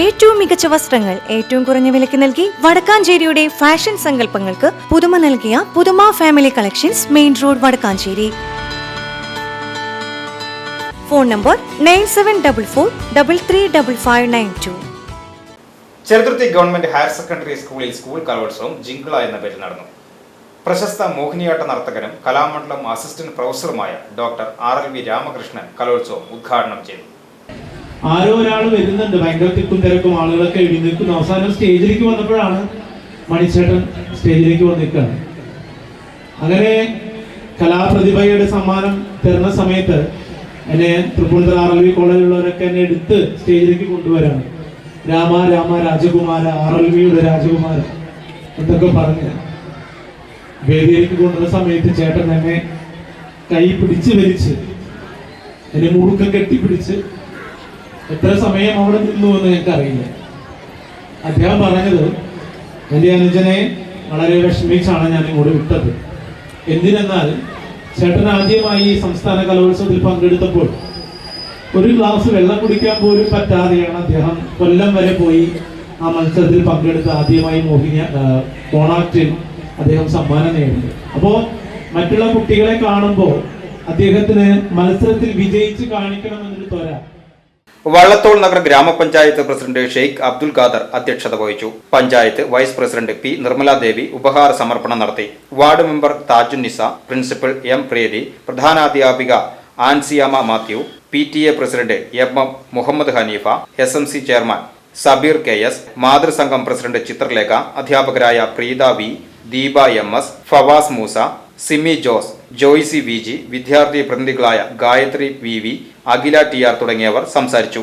ഏറ്റവും മികച്ച വസ്ത്രങ്ങൾ ഏറ്റവും കുറഞ്ഞ വിലയ്ക്ക് നൽകി വടക്കാഞ്ചേരിയുടെ ഫാഷൻ സങ്കല്പങ്ങൾക്ക് പുതുമ നൽകിയ പുതുമ family collections main road Vadakkanchery. Phone number nine seven double four double three double five nine two Cheruthuruthy government higher secondary സ്കൂളിൽ സ്കൂൾ കലോത്സവം ജിങ്കിള എന്ന പേരിൽ നടന്നു. പ്രശസ്ത മോഹിനിയാട്ട നർത്തകനും Kalamandalam assistant പ്രൊഫസറുമായ doctor R L V Ramakrishnan കലോത്സവം ഉദ്ഘാടനം ചെയ്തു. ആരോ ഒരാൾ വരുന്നുണ്ട്. ഭയങ്കര തിക്കും തിരക്കും. ആളുകളൊക്കെ എഴുതി നിൽക്കുന്നു അവസാനം സ്റ്റേജിലേക്ക് വന്നപ്പോഴാണ് മണിച്ചേട്ടൻ സ്റ്റേജിലേക്ക് വന്നിരിക്കുകയാണ് അങ്ങനെ കലാപ്രതിഭയുടെ സമ്മാനം തരുന്ന സമയത്ത് എന്നെ തൃപ്പൂണിത്തുറ ആർ എൽ വി കോളേജിലുള്ളവരൊക്കെ എന്നെ എടുത്ത് സ്റ്റേജിലേക്ക് കൊണ്ടുവരാണ്. രാമ രാമ രാജകുമാര ആർ എൽ വിയുടെ രാജകുമാര എന്നൊക്കെ പറഞ്ഞ് വേദിയിലേക്ക് കൊണ്ടുവന്ന സമയത്ത് ചേട്ടൻ എന്നെ കൈ പിടിച്ച് വലിച്ച് എന്നെ മുറുക്കം കെട്ടിപ്പിടിച്ച് എത്ര സമയം അവിടെ നിന്നു എന്ന് ഞങ്ങൾക്ക് അറിയില്ല അദ്ദേഹം പറഞ്ഞത് എന്റെ അനുജനെ വളരെ വിഷമിച്ചാണ് ഞാൻ ഇങ്ങോട്ട് വിട്ടത്. എന്തിനെന്നാൽ ചേട്ടൻ ആദ്യമായി ഈ സംസ്ഥാന കലോത്സവത്തിൽ പങ്കെടുത്തപ്പോൾ ഒരു ഗ്ലാസ് വെള്ളം കുടിക്കാൻ പോലും പറ്റാതെയാണ് അദ്ദേഹം കൊല്ലം വരെ പോയി ആ മത്സരത്തിൽ പങ്കെടുത്ത് ആദ്യമായി മോഹിനി കോണാക്റ്റിൽ അദ്ദേഹം സമ്മാനം നേടുന്നത് അപ്പോൾ മറ്റുള്ള കുട്ടികളെ കാണുമ്പോൾ അദ്ദേഹത്തിന് മത്സരത്തിൽ വിജയിച്ച് കാണിക്കണമെന്നൊരു ത്വര. വള്ളത്തോൾ നഗർ ഗ്രാമപഞ്ചായത്ത് പ്രസിഡന്റ് ഷെയ്ഖ് അബ്ദുൽ ഖാദർ അധ്യക്ഷത വഹിച്ചു. Panchayat vice president P Nirmaladevi ഉപഹാര സമർപ്പണം നടത്തി. Ward member Thajunnisa principal M Preethi പ്രധാനാധ്യാപിക Ansiyama Mathew P T A president M M Muhammad Haneefa S M C chairman Sabeer K S മാതൃസംഘം president Chithralekha അധ്യാപകരായ Preetha V Deepa M S Fawas Moosa Simi Jose Joicy V G വിദ്യാർത്ഥി പ്രതിനിധികളായ Gayathri V V Akhila T R തുടങ്ങിയവർ സംസാരിച്ചു.